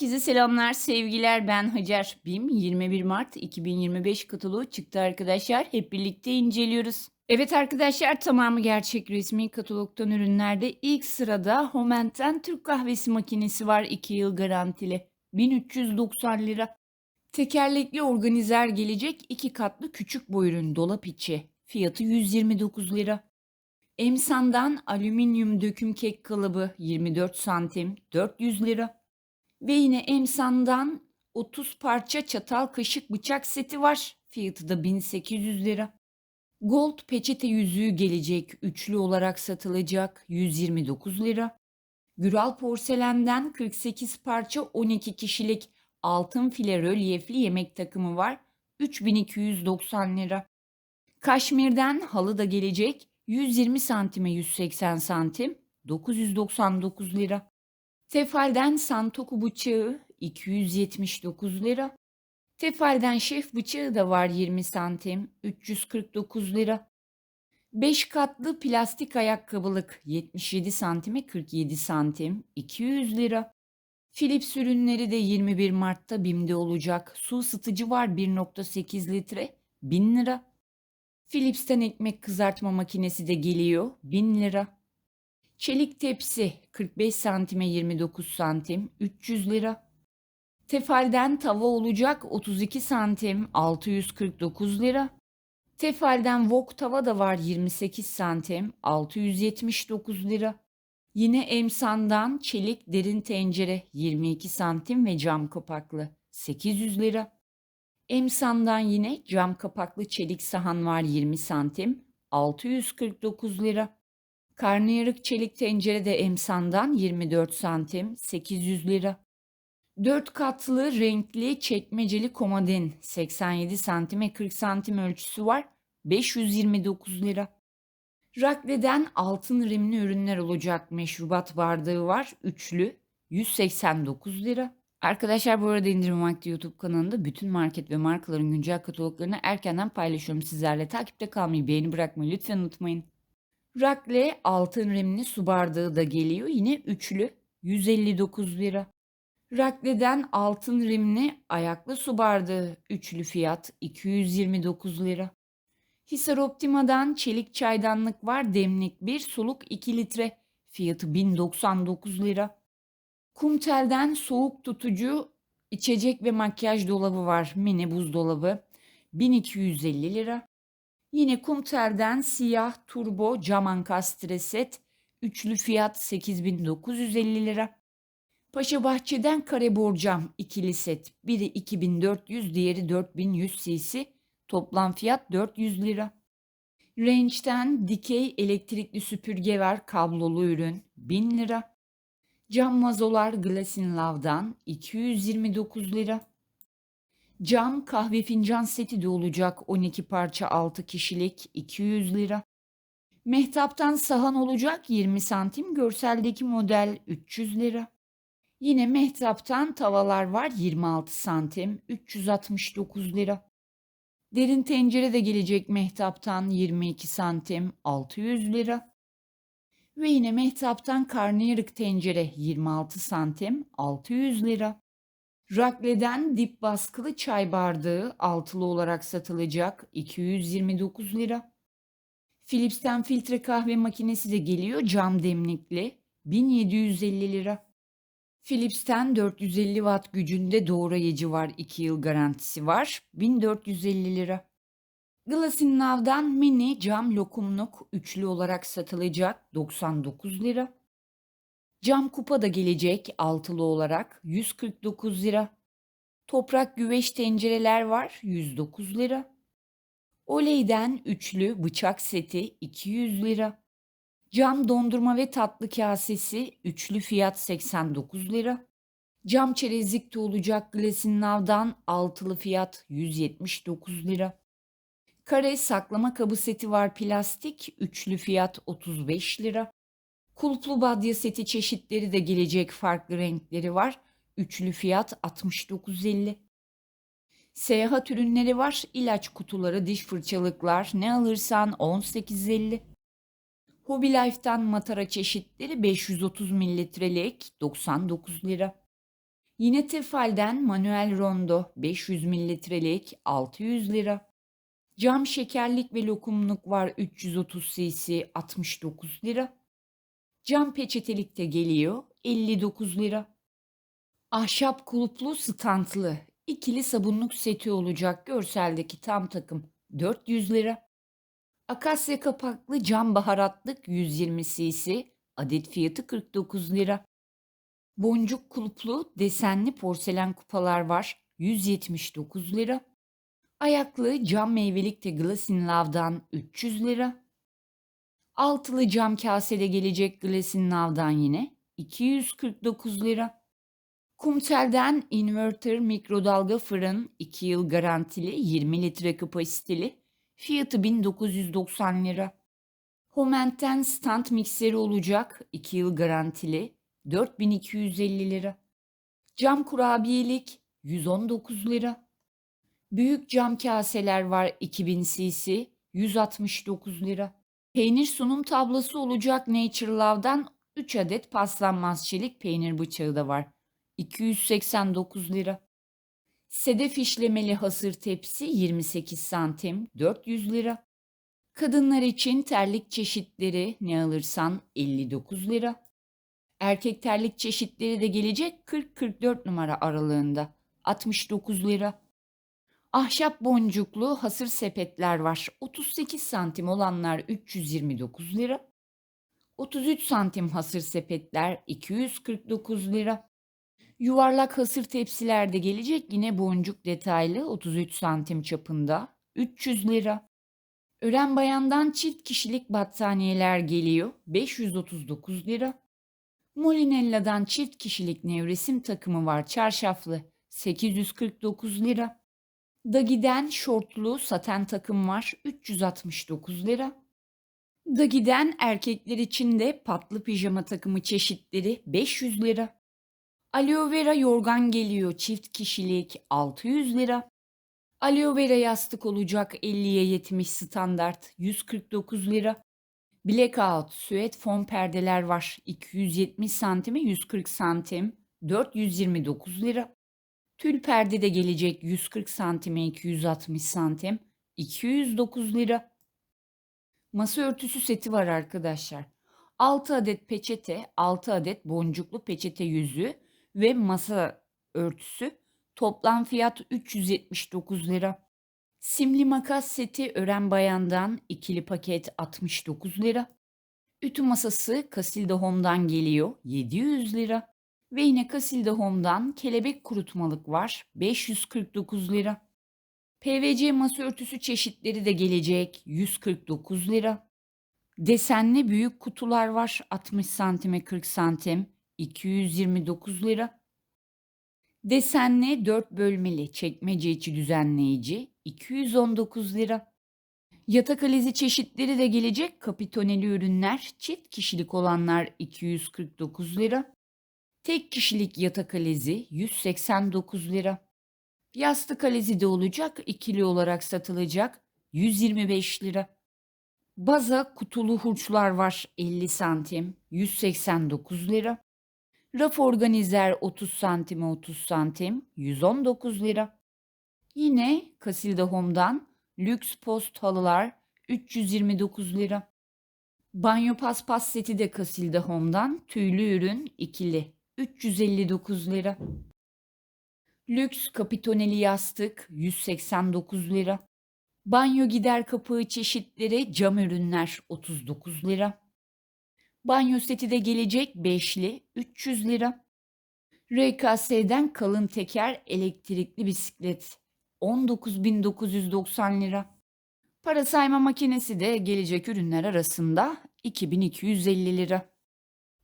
Herkese selamlar, sevgiler. Ben Hacer. BİM 21 Mart 2025 kataloğu çıktı arkadaşlar. Hep birlikte inceliyoruz. Evet arkadaşlar tamamı gerçek resmi katalogdan ürünlerde ilk sırada Homent'ten Türk kahvesi makinesi var 2 yıl garantili. 1390 lira. Tekerlekli organizer gelecek 2 katlı küçük boy ürün dolap içi. Fiyatı 129 lira. Emsan'dan alüminyum döküm kek kalıbı 24 santim 400 lira. Ve yine Emsan'dan 30 parça çatal kaşık bıçak seti var. Fiyatı da 1800 lira. Gold peçete yüzüğü gelecek. Üçlü olarak satılacak. 129 lira. Güral porselenden 48 parça 12 kişilik altın file rölyefli yemek takımı var. 3290 lira. Kaşmir'den halı da gelecek. 120 santime 180 santim. 999 lira. Tefal'den Santoku bıçağı 279 lira. Tefal'den şef bıçağı da var 20 santim 349 lira. 5 katlı plastik ayakkabılık 77 santime 47 santim 200 lira. Philips ürünleri de 21 Mart'ta BİM'de olacak. Su ısıtıcı var 1.8 litre 1000 lira. Philips'ten ekmek kızartma makinesi de geliyor 1000 lira. Çelik tepsi 45 santime 29 santim 300 lira. Tefal'den tava olacak 32 santim 649 lira. Tefal'den wok tava da var 28 santim 679 lira. Yine Emsan'dan çelik derin tencere 22 santim ve cam kapaklı 800 lira. Emsan'dan yine cam kapaklı çelik sahan var 20 santim 649 lira. Karnıyarık çelik tencere de Emsan'dan 24 santim 800 lira. 4 katlı renkli çekmeceli komodin 87 santime 40 santim ölçüsü var 529 lira. Rakle'den altın rimli ürünler olacak meşrubat bardağı var üçlü 189 lira. Arkadaşlar bu arada indirim vakti YouTube kanalında bütün market ve markaların güncel kataloglarını erkenden paylaşıyorum sizlerle. Takipte kalmayı, beğeni bırakmayı lütfen unutmayın. Rakle altın rimli su bardağı da geliyor. Yine üçlü 159 lira. Rakle'den altın rimli ayaklı su bardağı üçlü fiyat 229 lira. Hisar Optima'dan çelik çaydanlık var demlik 1 soluk 2 litre fiyatı 1099 lira. Kumtel'den soğuk tutucu içecek ve makyaj dolabı var mini buzdolabı 1250 lira. Yine Kumtel'den siyah turbo cam ankastre set üçlü fiyat 8950 lira. Paşa Bahçe'den kare borcam ikili set. Biri 2400, diğeri 4100 cc. Toplam fiyat 400 lira. Range'den dikey elektrikli süpürge var kablolu ürün 1000 lira. Cam vazolar Glasin Love'dan 229 lira. Cam kahve fincan seti de olacak 12 parça 6 kişilik 200 lira. Mehtaptan sahan olacak 20 santim görseldeki model 300 lira. Yine Mehtap'tan tavalar var 26 santim 369 lira. Derin tencere de gelecek Mehtap'tan 22 santim 600 lira. Ve yine Mehtap'tan karnıyarık tencere 26 santim 600 lira. Rakle'den dip baskılı çay bardağı altılı olarak satılacak 229 lira. Philips'ten filtre kahve makinesi de geliyor cam demlikli 1750 lira. Philips'ten 450 watt gücünde doğrayıcı var 2 yıl garantisi var 1450 lira. Glasin Now'dan mini cam lokumluk üçlü olarak satılacak 99 lira. Cam kupa da gelecek altılı olarak 149 lira. Toprak güveç tencereler var 109 lira. Oley'den üçlü bıçak seti 200 lira. Cam dondurma ve tatlı kasesi üçlü fiyat 89 lira. Cam çerezlik de olacak Glasin Now'dan altılı fiyat 179 lira. Kare saklama kabı seti var plastik üçlü fiyat 35 lira. Kulplu badya seti çeşitleri de gelecek farklı renkleri var. Üçlü fiyat 69.50. Seyahat ürünleri var. İlaç kutuları, diş fırçalıklar ne alırsan 18.50. Hobby Life'tan matara çeşitleri 530 mililitrelik 99 lira. Yine Tefal'den manuel rondo 500 mililitrelik 600 lira. Cam şekerlik ve lokumluk var 330 cc 69 lira. Cam peçetelik de geliyor 59 lira. Ahşap kulplu stantlı ikili sabunluk seti olacak görseldeki tam takım 400 lira. Akasya kapaklı cam baharatlık 120 cc adet fiyatı 49 lira. Boncuk kulplu desenli porselen kupalar var 179 lira. Ayaklı cam meyvelik de Glass in Love'dan 300 lira. Altılı cam kasede gelecek Glass in Love'dan yine 249 lira. Kumtel'den inverter mikrodalga fırın 2 yıl garantili 20 litre kapasiteli fiyatı 1990 lira. Homent'ten stand mikseri olacak 2 yıl garantili 4250 lira. Cam kurabiyelik 119 lira. Büyük cam kaseler var 2000 cc 169 lira. Peynir sunum tablosu olacak Nature Love'dan 3 adet paslanmaz çelik peynir bıçağı da var. 289 lira. Sedef işlemeli hasır tepsi 28 santim 400 lira. Kadınlar için terlik çeşitleri ne alırsan 59 lira. Erkek terlik çeşitleri de gelecek 40-44 numara aralığında 69 lira. Ahşap boncuklu hasır sepetler var. 38 santim olanlar 329 lira. 33 santim hasır sepetler 249 lira. Yuvarlak hasır tepsiler de gelecek yine boncuk detaylı 33 santim çapında 300 lira. Ören bayandan çift kişilik battaniyeler geliyor 539 lira. Molinella'dan çift kişilik nevresim takımı var çarşaflı 849 lira. Dagi'den şortlu saten takım var 369 lira. Dagi'den erkekler için de patlı pijama takımı çeşitleri 500 lira. Aloe vera yorgan geliyor çift kişilik 600 lira. Aloe vera yastık olacak 50'ye 70 standart 149 lira. Blackout süet fon perdeler var 270 santime 140 santim 429 lira. Tül perde de gelecek 140 santime 260 santim 209 lira. Masa örtüsü seti var arkadaşlar. 6 adet peçete, 6 adet boncuklu peçete yüzü ve masa örtüsü. Toplam fiyat 379 lira. Simli makas seti Ören Bayan'dan ikili paket 69 lira. Ütü masası Casilda Home'dan geliyor 700 lira. Ve yine Casilda Home'dan kelebek kurutmalık var 549 lira. PVC masa örtüsü çeşitleri de gelecek 149 lira. Desenli büyük kutular var 60 santime 40 santim 229 lira. Desenli 4 bölmeli çekmece içi düzenleyici 219 lira. Yatak alizi çeşitleri de gelecek kapitoneli ürünler çift kişilik olanlar 249 lira. Tek kişilik yatak alizi 189 lira. Yastık alizi de olacak ikili olarak satılacak 125 lira. Baza kutulu hurçlar var 50 santim 189 lira. Raf organizer 30 santime 30 santim 119 lira. Yine Casilda Home'dan lüks post halılar 329 lira. Banyo paspas seti de Casilda Home'dan tüylü ürün ikili 359 lira. Lüks kapitoneli yastık 189 lira. Banyo gider kapağı çeşitleri cam ürünler 39 lira. Banyo seti de gelecek beşli 300 lira. RKS'den kalın teker elektrikli bisiklet 19.990 lira. Para sayma makinesi de gelecek ürünler arasında 2250 lira.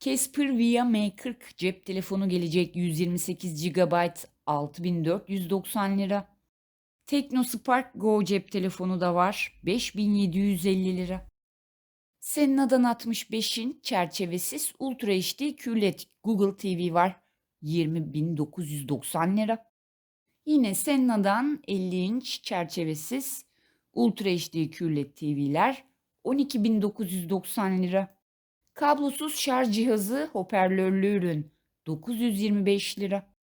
Casper Via M40 cep telefonu gelecek 128 GB 6490 lira. Teknospark Go cep telefonu da var 5750 lira. Senna'dan 65'in çerçevesiz Ultra HD QLED Google TV var 20.990 lira. Yine Senna'dan 50 inç çerçevesiz Ultra HD QLED TV'ler 12.990 lira. Kablosuz şarj cihazı hoparlörlü ürün 925 lira.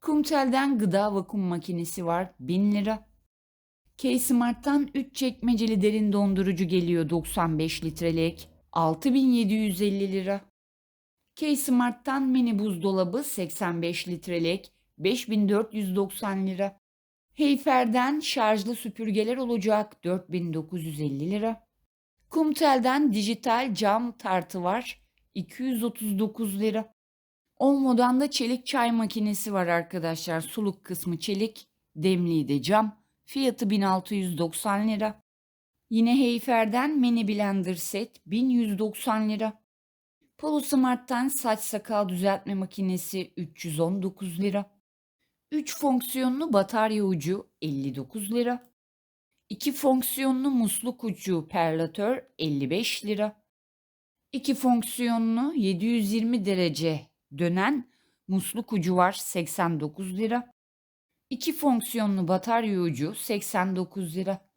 Kumtel'den gıda vakum makinesi var 1000 lira. K-Smart'tan 3 çekmeceli derin dondurucu geliyor 95 litrelik 6750 lira. K-Smart'tan mini buzdolabı 85 litrelik 5490 lira. Heyfer'den şarjlı süpürgeler olacak 4950 lira. Kumtel'den dijital cam tartı var 239 lira. Olmo'dan da çelik çay makinesi var arkadaşlar. Suluk kısmı çelik, demliği de cam. Fiyatı 1690 lira. Yine Heyfer'den mini blender set 1190 lira. Polo Smart'tan saç sakal düzeltme makinesi 319 lira. 3 fonksiyonlu batarya ucu 59 lira. 2 fonksiyonlu musluk ucu perlatör 55 lira. 2 fonksiyonlu 720 derece dönen musluk ucu var 89 lira. 2 fonksiyonlu batarya ucu 89 lira.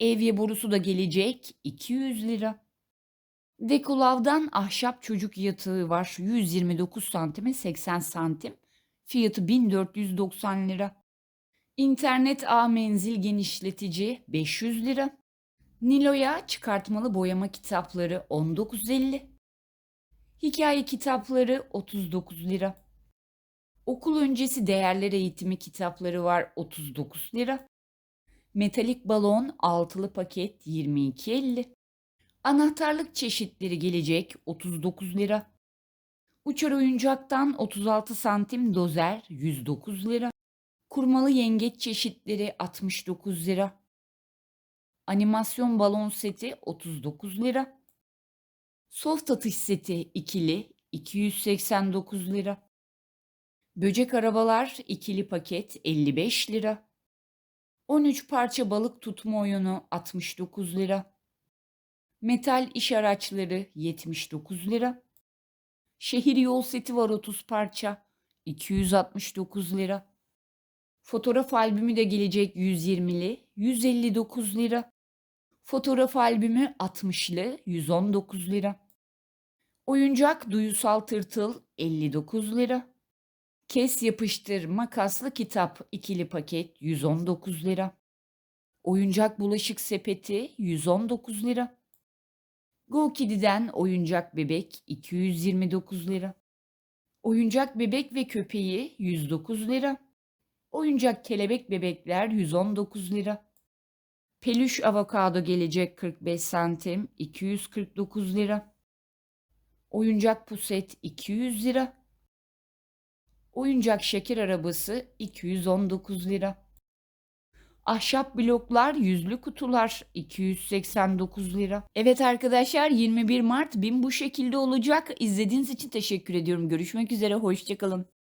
Evye borusu da gelecek 200 lira. Dekolav'dan ahşap çocuk yatağı var 129 santime 80 santim. Fiyatı 1490 lira. İnternet ağ menzil genişletici 500 lira. Nilo'ya çıkartmalı boyama kitapları 19.50. Hikaye kitapları 39 lira. Okul öncesi değerler eğitimi kitapları var 39 lira. Metalik balon altılı paket 22.50. Anahtarlık çeşitleri gelecek 39 lira. Uçar oyuncaktan 36 santim dozer 109 lira. Kurmalı yengeç çeşitleri 69 lira. Animasyon balon seti 39 lira. Soft atış seti ikili 289 lira. Böcek arabalar ikili paket 55 lira. 13 parça balık tutma oyunu 69 lira. Metal iş araçları 79 lira. Şehir yol seti var 30 parça 269 lira. Fotoğraf albümü de gelecek 120'li 159 lira. Fotoğraf albümü 60'lı 119 lira. Oyuncak duyusal tırtıl 59 lira. Kes yapıştır makaslı kitap ikili paket 119 lira. Oyuncak bulaşık sepeti 119 lira. Go Kiddy'den oyuncak bebek 229 lira. Oyuncak bebek ve köpeği 109 lira. Oyuncak kelebek bebekler 119 lira. Peluş avokado gelecek 45 santim 249 lira. Oyuncak puset 200 lira. Oyuncak şeker arabası 219 lira. Ahşap bloklar yüzlü kutular 289 lira. Evet arkadaşlar 21 Mart BİM bu şekilde olacak. İzlediğiniz için teşekkür ediyorum. Görüşmek üzere hoşçakalın.